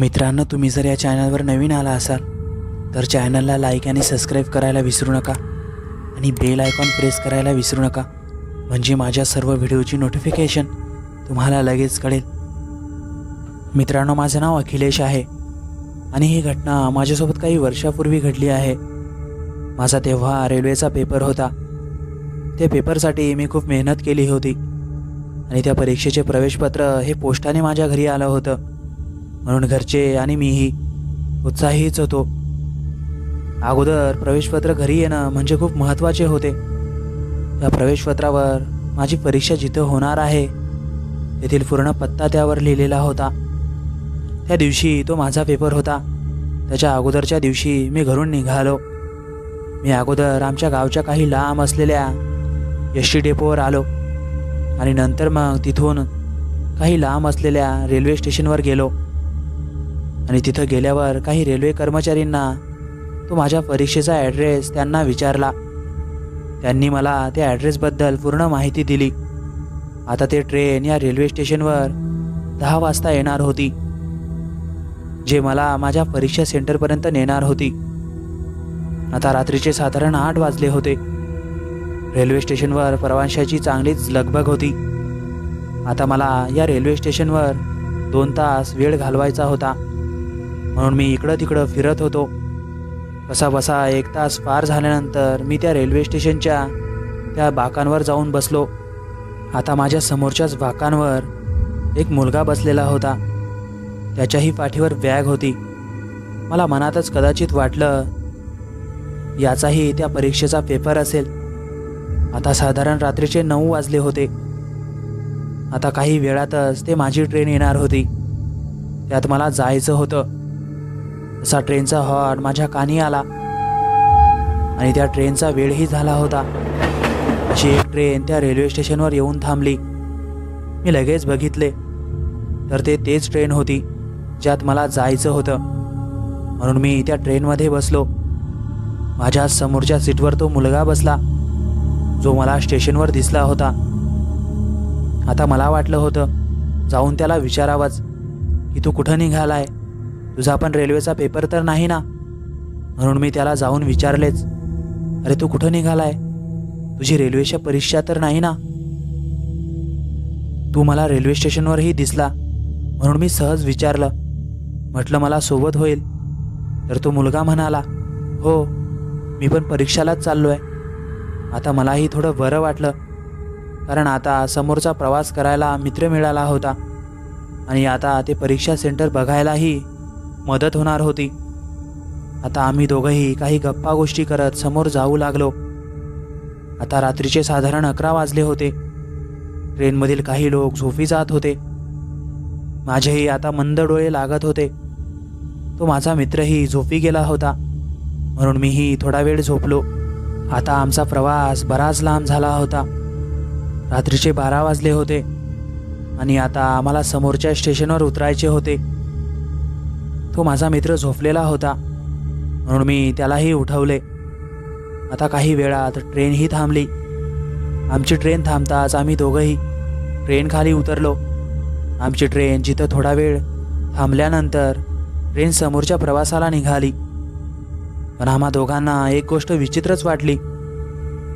मित्रांनो तुम्ही जर या चॅनलवर नवीन आला असाल तर चॅनलला लाईक आणि सबस्क्राईब करायला विसरू नका आणि बेल आयकॉन प्रेस करायला विसरू नका. म्हणजे माझ्या सर्व व्हिडिओची नोटिफिकेशन तुम्हाला लगेच कळेल. मित्रांनो माझं नाव अखिलेश आहे आणि ही घटना माझ्यासोबत काही वर्षापूर्वी घडली आहे. माझा तेव्हा रेल्वेचा पेपर होता. त्या पेपरसाठी मी खूप मेहनत केली होती आणि त्या परीक्षेचे प्रवेशपत्र हे पोस्टाने माझ्या घरी आलं होतं. म्हणून घरचे आणि मीही उत्साहीच होतो. अगोदर प्रवेशपत्र घरी येणं म्हणजे खूप महत्त्वाचे होते. त्या प्रवेशपत्रावर माझी परीक्षा जिथं होणार आहे तेथील पूर्ण पत्ता त्यावर लिहिलेला होता. त्या दिवशी तो माझा पेपर होता. त्याच्या अगोदरच्या दिवशी मी घरून निघालो. मी अगोदर आमच्या गावच्या काही लांब असलेल्या एस टी डेपोवर आलो आणि नंतर मग तिथून काही लांब असलेल्या रेल्वे स्टेशनवर गेलो. आणि तिथं गेल्यावर काही रेल्वे कर्मचारींना तो माझ्या परीक्षेचा ॲड्रेस त्यांना विचारला. त्यांनी मला त्या ॲड्रेसबद्दल पूर्ण माहिती दिली. आता ते ट्रेन या रेल्वे स्टेशनवर दहा वाजता येणार होती. जे मला माझ्या परीक्षा सेंटरपर्यंत नेणार होती. आता रात्रीचे साधारण आठ वाजले होते. रेल्वे स्टेशनवर प्रवाशाची चांगलीच लगबग होती. आता मला या रेल्वे स्टेशनवर दोन तास वेळ घालवायचा होता. म्हणून मी इकडं तिकडं फिरत होतो. कसा बसा एक तास पार झाल्यानंतर मी त्या रेल्वे स्टेशनच्या त्या बाकांवर जाऊन बसलो. आता माझ्या समोरच्याच बाकांवर एक मुलगा बसलेला होता. त्याच्याही पाठीवर बॅग होती. मला मनातच कदाचित वाटलं याचाही त्या परीक्षेचा पेपर असेल. आता साधारण रात्रीचे नऊ वाजले होते. आता काही वेळातच ते माझी ट्रेन येणार होती. त्यात मला जायचं होतं. असा ट्रेनचा हॉर्न माझ्या कानी आला. आणि त्या ट्रेनचा वेळही झाला होता. अशी एक ट्रेन त्या रेल्वे स्टेशनवर येऊन थांबली. मी लगेच बघितले. तर ते तेच ट्रेन होती ज्यात मला जायचं होतं. म्हणून मी त्या ट्रेनमध्ये बसलो. माझ्या समोरच्या सीटवर तो मुलगा बसला जो मला स्टेशनवर दिसला होता. आता मला वाटलं होतं जाऊन त्याला विचारावंच की तू कुठं निघालाय? तुझा पण रेल्वेचा पेपर तर नाही ना? म्हणून मी त्याला जाऊन विचारलेच. अरे तू कुठं निघालाय? तुझी रेल्वेच्या परीक्षा तर नाही ना? तू मला रेल्वे स्टेशनवरही दिसला. म्हणून मी सहज विचारलं. म्हटलं मला सोबत होईल. तर तो मुलगा म्हणाला हो मी पण परीक्षालाच चाललो आहे आता मलाही थोडं बरं वाटलं. कारण आता समोरचा प्रवास करायला मित्र मिळाला होता. आणि आता ते परीक्षा सेंटर बघायलाही मदत होणार होती. आता आम्ही दोघंही काही गप्पा गोष्टी करत समोर जाऊ लागलो. आता रात्रीचे साधारण अकरा वाजले होते. ट्रेनमधील काही लोक झोपी जात होते. माझेही आता मंद डोळे लागत होते. तो माझा मित्रही झोपी गेला होता. म्हणून मीही थोडा वेळ झोपलो. आता आमचा प्रवास बराच लांब झाला होता. रात्रीचे बारा वाजले होते. आणि आता आम्हाला समोरच्या स्टेशनवर उतरायचे होते. तो माझा मित्र झोपलेला होता. म्हणून मी त्यालाही उठवले. आता काही वेळात ट्रेनही थांबली. आमची ट्रेन थांबताच आम्ही दोघंही ट्रेन खाली उतरलो. आमची ट्रेन जिथं थोडा वेळ थांबल्यानंतर ट्रेन समोरच्या प्रवासाला निघाली. पण आम्हा दोघांना एक गोष्ट विचित्रच वाटली.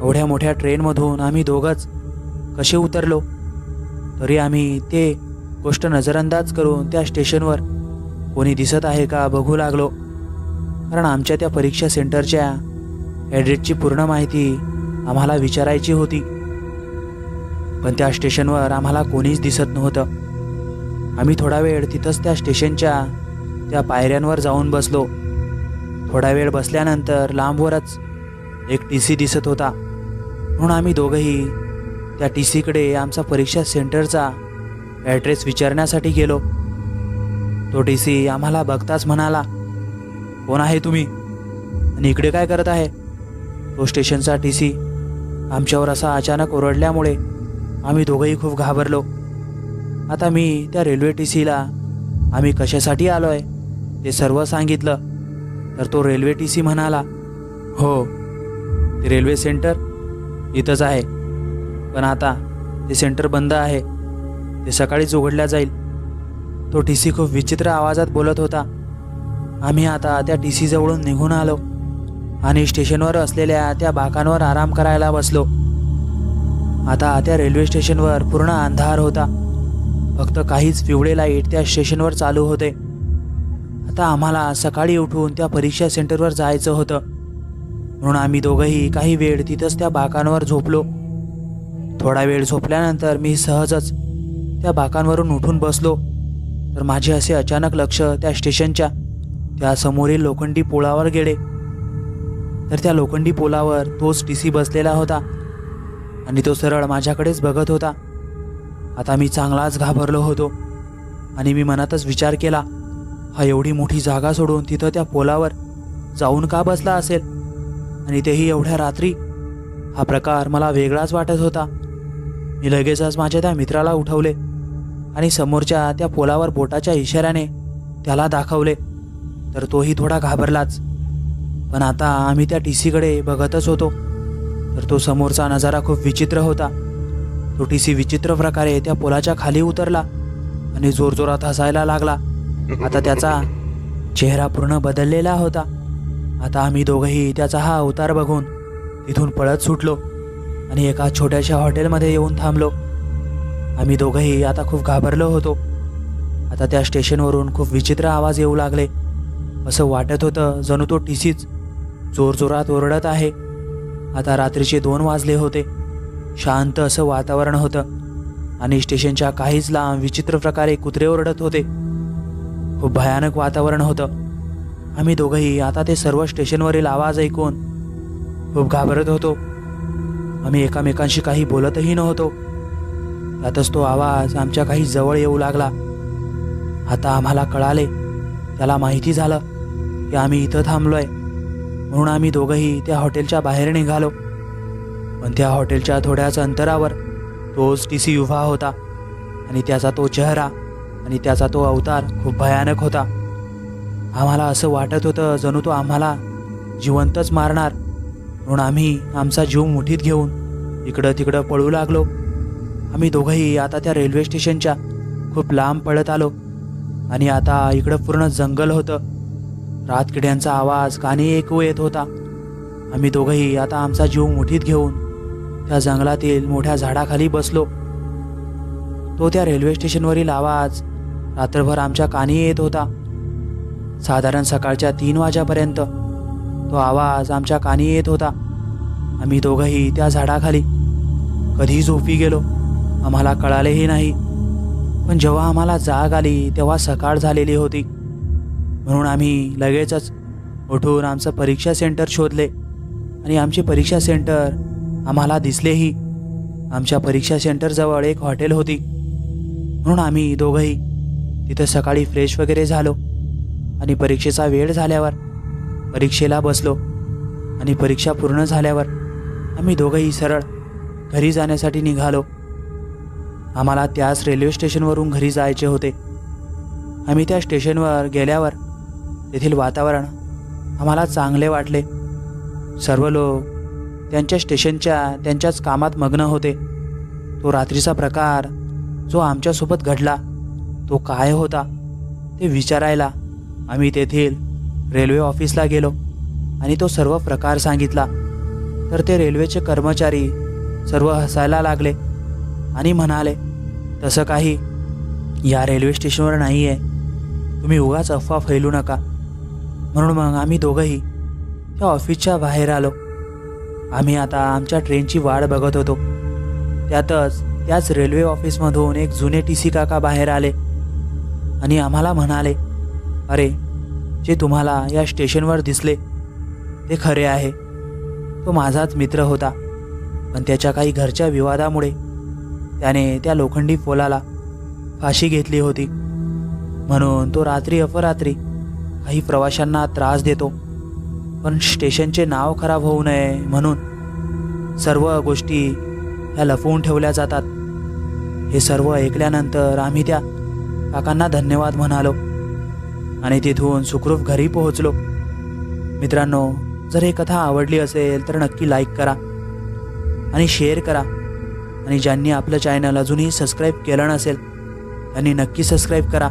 एवढ्या मोठ्या ट्रेनमधून आम्ही दोघंच कसे उतरलो? तरी आम्ही ते गोष्ट नजरअंदाज करून त्या स्टेशनवर कोणी दिसत आहे का बघू लागलो. कारण आमच्या त्या परीक्षा सेंटरच्या ॲड्रेसची पूर्ण माहिती आम्हाला विचारायची होती. पण त्या स्टेशनवर आम्हाला कोणीच दिसत नव्हतं. आम्ही थोडा वेळ तिथंच त्या स्टेशनच्या त्या पायऱ्यांवर जाऊन बसलो. थोडा वेळ बसल्यानंतर लांबवरच एक टी सी दिसत होता. म्हणून आम्ही दोघंही त्या टी सीकडे आमचा परीक्षा सेंटरचा ॲड्रेस विचारण्यासाठी गेलो. तो टी सी आम्हाला बघताच म्हणाला कोण आहे तुम्ही? आणि इकडे काय करत आहे? तो स्टेशनचा टी सी आमच्यावर असा अचानक ओरडल्यामुळे आम्ही दोघंही खूप घाबरलो. आता मी त्या रेल्वे टी सीला आम्ही कशासाठी आलो आहे ते सर्व सांगितलं. तर तो रेल्वे टी सी म्हणाला हो ते रेल्वे सेंटर इथंच आहे. पण आता ते सेंटर बंद आहे. ते सकाळीच उघडल्या जाईल. तो टी सी खूप विचित्र आवाजात बोलत होता. आम्ही आता त्या टी सी जवळून निघून आलो आणि स्टेशनवर असलेल्या त्या बाकांवर आराम करायला बसलो. आता त्या रेल्वे स्टेशनवर पूर्ण अंधार होता. फक्त काहीच पिवळे लाइट त्या स्टेशनवर चालू होते. आता आम्हाला सकाळी उठून त्या परीक्षा सेंटरवर जायचं होतं. म्हणून आम्ही दोघंही काही वेळ तिथंच त्या बाकांवर झोपलो. थोडा वेळ झोपल्यानंतर मी सहजच त्या बाकांवरून उठून बसलो. तर माझे असे अचानक लक्ष त्या स्टेशनच्या त्या समोरील लोखंडी पोळावर गेले. तर त्या लोखंडी पोलावर तोच टी सी बसलेला होता आणि तो सरळ माझ्याकडेच बघत होता. आता मी चांगलाच घाबरलो होतो आणि मी मनातच विचार केला हा एवढी मोठी जागा सोडून तिथं त्या पोलावर जाऊन का बसला असेल? आणि तेही एवढ्या रात्री हा प्रकार मला वेगळाच वाटत होता. मी लगेचच माझ्या त्या मित्राला उठवले. आणि समोरच्या त्या पोलावर बोटाच्या इशाऱ्याने त्याला दाखवले तर तोही थोडा घाबरलाच. पण आता आम्ही त्या टी सीकडे बघतच होतो तर तो समोरचा नजारा खूप विचित्र होता. तो टी सी विचित्र प्रकारे त्या पोलाच्या खाली उतरला आणि जोरजोरात हसायला लागला. आता त्याचा चेहरा पूर्ण बदललेला होता. आता आम्ही दोघंही त्याचा हा अवतार बघून तिथून पळत सुटलो आणि एका छोट्याशा हॉटेलमध्ये येऊन थांबलो. आम्ही दोघंही आता खूप घाबरलो होतो. आता त्या स्टेशनवरून खूप विचित्र आवाज येऊ लागले. असं वाटत होतं जणू तो टी सीच जोरजोरात ओरडत आहे. आता रात्रीचे दोन वाजले होते. शांत असं वातावरण होतं आणि स्टेशनच्या काहीच लांब विचित्र प्रकारे कुत्रे ओरडत होते. खूप भयानक वातावरण होतं. आम्ही दोघंही आता ते सर्व स्टेशनवरील आवाज ऐकून खूप घाबरत होतो. आम्ही एकामेकांशी काही बोलतही नव्हतो. त्यातच तो आवाज आमच्या काही जवळ येऊ लागला. आता आम्हाला कळाले त्याला माहिती झालं की आम्ही इथं थांबलोय. म्हणून आम्ही दोघंही त्या हॉटेलच्या बाहेर निघालो. पण त्या हॉटेलच्या थोड्याच अंतरावर तोच टी सी उभा होता आणि त्याचा तो चेहरा आणि त्याचा तो अवतार खूप भयानक होता. आम्हाला असं वाटत होतं जणू तो आम्हाला जिवंतच मारणार. म्हणून आम्ही आमचा जीव मुठीत घेऊन इकडं तिकडं पळू लागलो. आम्ही दोघंही आता त्या रेल्वे स्टेशनच्या खूप लांब पळत आलो. आणि आता इकडं पूर्ण जंगल होतं. रातकिड्यांचा आवाज कानी ऐकू येत होता. आम्ही दोघंही आता आमचा जीव मुठीत घेऊन त्या जंगलातील मोठ्या झाडाखाली बसलो. तो त्या रेल्वे स्टेशनवरील आवाज रात्रभर आमच्या कानी येत होता. साधारण सकाळच्या तीन वाजेपर्यंत तो आवाज आमच्या कानी येत होता. आम्ही दोघंही त्या झाडाखाली कधी झोपी गेलो? आम्हाला कळालेही नाही. पण जेव्हा आम्हाला जाग आली तेव्हा सकाळ झालेली होती. म्हणून आम्ही लगेचच उठून आमचं परीक्षा सेंटर शोधले. आणि आमचे परीक्षा सेंटर आम्हाला दिसलेही. आमच्या परीक्षा सेंटरजवळ एक हॉटेल होती. म्हणून आम्ही दोघंही तिथं सकाळी फ्रेश वगैरे झालो. आणि परीक्षेचा वेळ झाल्यावर परीक्षेला बसलो. आणि परीक्षा पूर्ण झाल्यावर आम्ही दोघंही सरळ घरी जाण्यासाठी निघालो. आम्हाला त्याच रेल्वे स्टेशनवरून घरी जायचे होते. आम्ही त्या स्टेशनवर गेल्यावर तेथील वातावरण आम्हाला चांगले वाटले. सर्व लोक त्यांच्या स्टेशनच्या त्यांच्याच कामात मग्न होते. तो रात्रीचा प्रकार जो आमच्यासोबत घडला तो काय होता ते विचारायला आम्ही तेथील रेल्वे ऑफिसला गेलो आणि तो सर्व प्रकार सांगितला. तर ते रेल्वेचे कर्मचारी सर्व हसायला लागले. आणि म्हणाले तसं काही या रेल्वे स्टेशनवर नाही आहे तुम्ही उगाच अफवा फैलू नका. म्हणून मग आम्ही दोघंही त्या ऑफिसच्या बाहेर आलो. आम्ही आता आमच्या ट्रेनची वाट बघत होतो. त्यातच त्याच रेल्वे ऑफिसमधून एक जुने टी सी काका बाहेर आले आणि आम्हाला म्हणाले अरे जे तुम्हाला या स्टेशनवर दिसले ते खरे आहे. तो माझाच मित्र होता. पण त्याच्या काही घरच्या विवादामुळे त्याने त्या लोखंडी पोलाला फाशी घेतली होती. म्हणून तो रात्री अपरात्री काही प्रवाशांना त्रास देतो. पण स्टेशनचे नाव खराब होऊ नये म्हणून सर्व गोष्टी ह्या लपवून ठेवल्या जातात. हे सर्व ऐकल्यानंतर आम्ही त्या काकांना धन्यवाद म्हणालो आणि तिथून सुखरूप घरी पोहोचलो. मित्रांनो जर ही कथा आवडली असेल तर नक्की लाईक करा आणि शेअर करा. आणि ज्यांनी आपलं चॅनल अजूनही सबस्क्राईब केलं नसेल त्यांनी नक्की सबस्क्राईब करा.